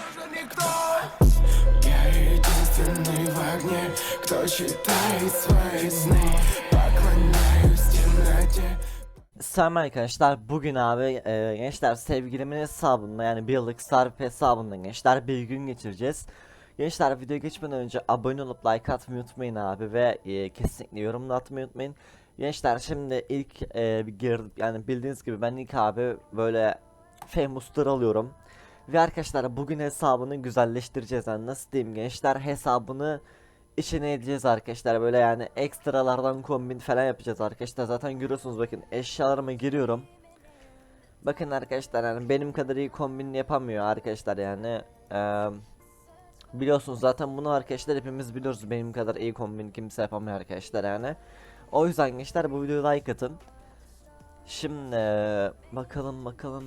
уже никто Я единственный в огне Кто читает свои сны Поклоняюсь темноте Selam arkadaşlar bugün abi e, gençler sevgilimin hesabında yani bir yıllık Starp hesabında gençler bir gün geçireceğiz. Gençler video geçmeden önce abone olup like atmayı unutmayın abi ve e, kesinlikle yorum da atmayı unutmayın. Gençler şimdi ilk e, bir gir yani bildiğiniz gibi ben ilk abi böyle famouster alıyorum. Ve arkadaşlar bugün hesabını güzelleştireceğiz. Yani nasıl diyeyim gençler? Hesabını içine edeceğiz arkadaşlar. Böyle yani ekstralardan kombin falan yapacağız arkadaşlar. Zaten görüyorsunuz bakın eşyalarıma giriyorum. Bakın arkadaşlar yani benim kadar iyi kombin yapamıyor arkadaşlar yani. Eee, Biliyorsunuz zaten bunu arkadaşlar hepimiz biliyoruz. Benim kadar iyi kombin kimse yapamıyor arkadaşlar yani. O yüzden gençler bu videoya like atın. Şimdi bakalım bakalım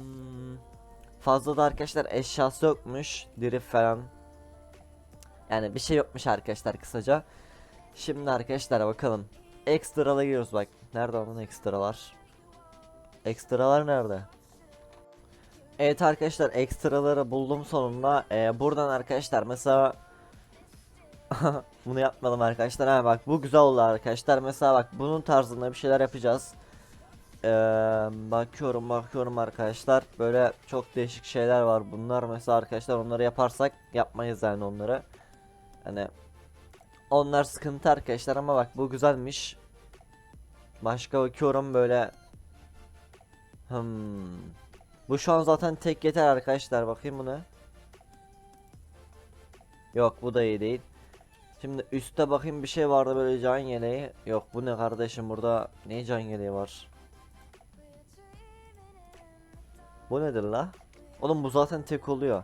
Fazla da arkadaşlar eşyası yokmuş Diri falan yani bir şey yokmuş arkadaşlar kısaca. Şimdi arkadaşlar bakalım. Ekstra'la giriyoruz bak. Nerede onun ekstralar? Ekstralar nerede? Evet arkadaşlar ekstraları buldum sonunda. Ee, buradan arkadaşlar mesela bunu yapmadım arkadaşlar. Ha bak bu güzel oldu arkadaşlar. Mesela bak bunun tarzında bir şeyler yapacağız. Ee, bakıyorum bakıyorum arkadaşlar. Böyle çok değişik şeyler var. Bunlar mesela arkadaşlar onları yaparsak yapmayız yani onları. Hani onlar sıkıntı arkadaşlar ama bak bu güzelmiş. Başka bakıyorum böyle. Hmm. Bu şu an zaten tek yeter arkadaşlar. Bakayım bu ne? Yok bu da iyi değil. Şimdi üstte bakayım bir şey vardı böyle can yeleği. Yok bu ne kardeşim burada ne can yeleği var? Bu nedir la? Oğlum bu zaten tek oluyor.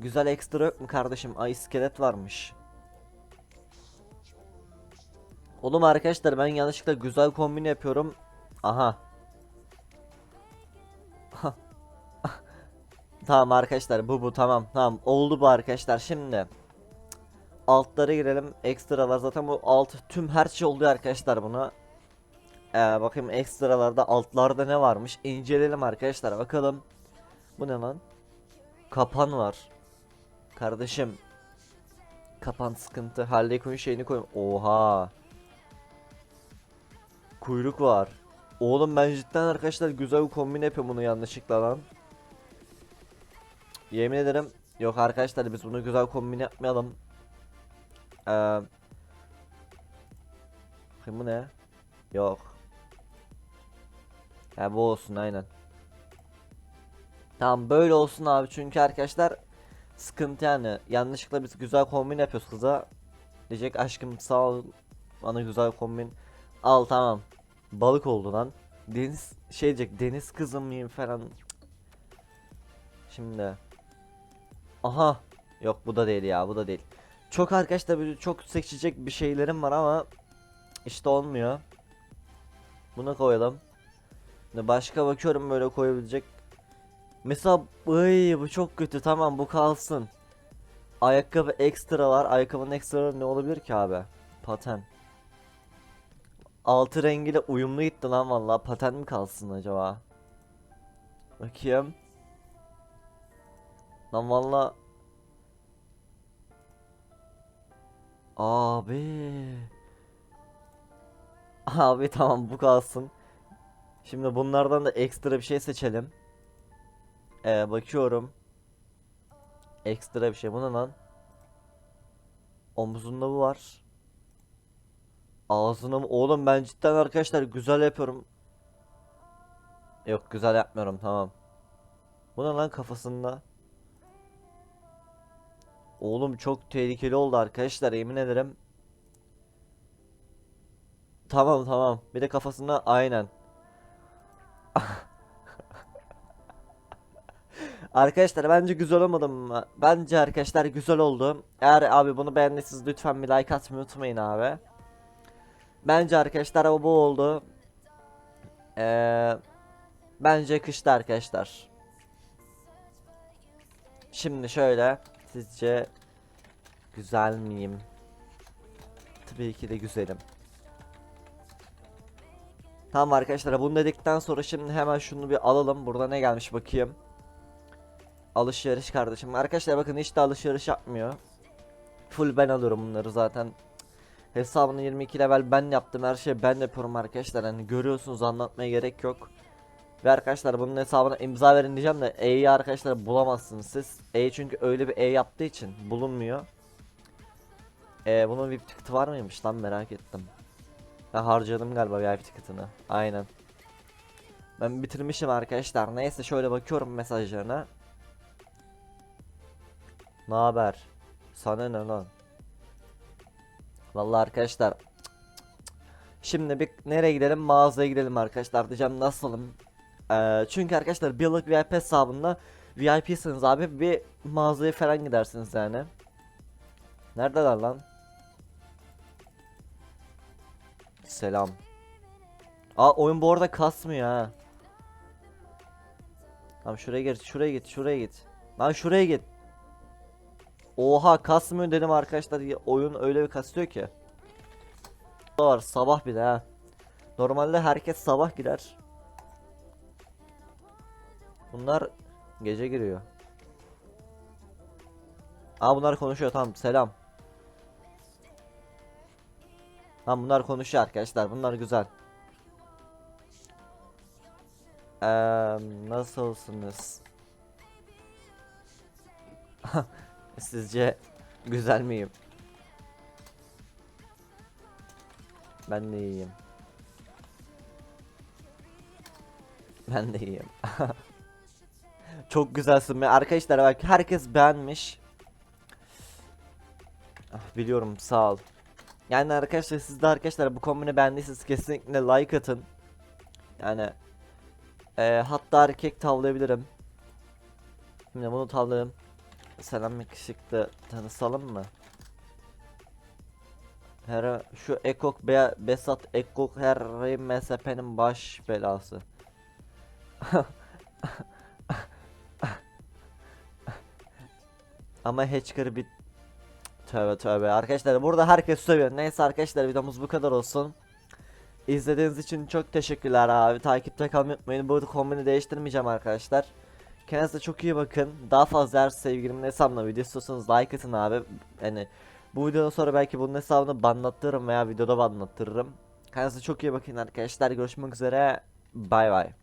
Güzel ekstra yok mu kardeşim? Ay iskelet varmış. Oğlum arkadaşlar ben yanlışlıkla güzel kombin yapıyorum. Aha. tamam arkadaşlar bu bu tamam tamam oldu bu arkadaşlar şimdi. Altlara girelim ekstralar zaten bu alt tüm her şey oluyor arkadaşlar buna. Ee, bakayım ekstralarda altlarda ne varmış inceleyelim arkadaşlar bakalım. Bu ne lan? Kapan var. Kardeşim. Kapan sıkıntı. Harley Quinn şeyini koy. Oha. Kuyruk var. Oğlum ben cidden arkadaşlar güzel bir kombin yapıyorum bunu yanlışlıkla lan. Yemin ederim. Yok arkadaşlar biz bunu güzel kombin yapmayalım. Ee, bakayım bu ne? Yok. Ya bu olsun aynen. Tamam böyle olsun abi. Çünkü arkadaşlar sıkıntı yani. Yanlışlıkla biz güzel kombin yapıyoruz kıza. Diyecek aşkım sağ ol. Bana güzel kombin al. Tamam. Balık oldu lan. Deniz şey diyecek deniz kızı mıyım falan. Şimdi. Aha. Yok bu da değil ya bu da değil. Çok arkadaşlar çok seçecek bir şeylerim var ama işte olmuyor. Buna koyalım başka bakıyorum böyle koyabilecek Mesela ay bu çok kötü tamam bu kalsın. Ayakkabı ekstra var. Ayakkabının ekstra ne olabilir ki abi? Paten. Altı rengiyle uyumlu gitti lan vallahi paten mi kalsın acaba? Bakayım. Lan valla Abi Abi tamam bu kalsın Şimdi bunlardan da ekstra bir şey seçelim ee, bakıyorum. Ekstra bir şey. Bu ne lan? Omzunda bu var. Ağzına mı? Oğlum ben cidden arkadaşlar güzel yapıyorum. Yok güzel yapmıyorum tamam. Bu ne lan kafasında? Oğlum çok tehlikeli oldu arkadaşlar yemin ederim. Tamam tamam. Bir de kafasında aynen. Arkadaşlar bence güzel olmadı mı? Bence arkadaşlar güzel oldu. Eğer abi bunu beğendiyseniz lütfen bir like atmayı unutmayın abi. Bence arkadaşlar bu oldu. Ee, bence kışta arkadaşlar. Şimdi şöyle sizce güzel miyim? Tabii ki de güzelim. Tamam arkadaşlar bunu dedikten sonra şimdi hemen şunu bir alalım. Burada ne gelmiş bakayım. alışveriş kardeşim. Arkadaşlar bakın hiç de alışveriş yapmıyor. Full ben alıyorum bunları zaten. Hesabını 22 level ben yaptım. Her şeyi ben yapıyorum arkadaşlar. Hani görüyorsunuz anlatmaya gerek yok. Ve arkadaşlar bunun hesabına imza verin diyeceğim de E'yi arkadaşlar bulamazsınız siz. E çünkü öyle bir E yaptığı için bulunmuyor. E bunun VIP ticket'ı var mıymış lan merak ettim. Ben harcadım galiba VIP ticket'ını. Aynen. Ben bitirmişim arkadaşlar. Neyse şöyle bakıyorum mesajlarına. Ne haber? Sana ne lan? Vallahi arkadaşlar. Şimdi bir nereye gidelim? Mağazaya gidelim arkadaşlar. Diyeceğim nasılım? Ee, çünkü arkadaşlar bir yıllık VIP hesabında VIP'siniz abi bir mağazaya falan gidersiniz yani. Neredeler lan? Selam. Aa oyun bu arada kasmıyor ha. Tamam şuraya git, şuraya git, şuraya git. Lan şuraya git. Oha kasmıyor dedim arkadaşlar. Oyun öyle bir kasıyor ki. Var sabah bir de ha. Normalde herkes sabah girer. Bunlar gece giriyor. Aa bunlar konuşuyor tamam selam. Tamam bunlar konuşuyor arkadaşlar bunlar güzel. Eee nasılsınız? Sizce güzel miyim? Ben de iyiyim. Ben de iyiyim. Çok güzelsin be arkadaşlar bak herkes beğenmiş. Ah, biliyorum sağ ol. Yani arkadaşlar siz de arkadaşlar bu kombini beğendiyseniz kesinlikle like atın. Yani eee, hatta erkek tavlayabilirim. Şimdi bunu tavlayalım. Selam yakışıklı tanışalım mı? Her şu Ekok Be Besat Ekok her MSP'nin baş belası. Ama Hatcher bir Tövbe tövbe arkadaşlar burada herkes sövüyor. Neyse arkadaşlar videomuz bu kadar olsun. İzlediğiniz için çok teşekkürler abi. Takipte kalmayı unutmayın. Bu kombini değiştirmeyeceğim arkadaşlar. Kendinize çok iyi bakın. Daha fazla eğer sevgilimin hesabına video istiyorsanız like atın abi. Yani bu videodan sonra belki bunun hesabını banlattırırım veya videoda banlattırırım. Kendinize çok iyi bakın arkadaşlar. Görüşmek üzere. Bay bay.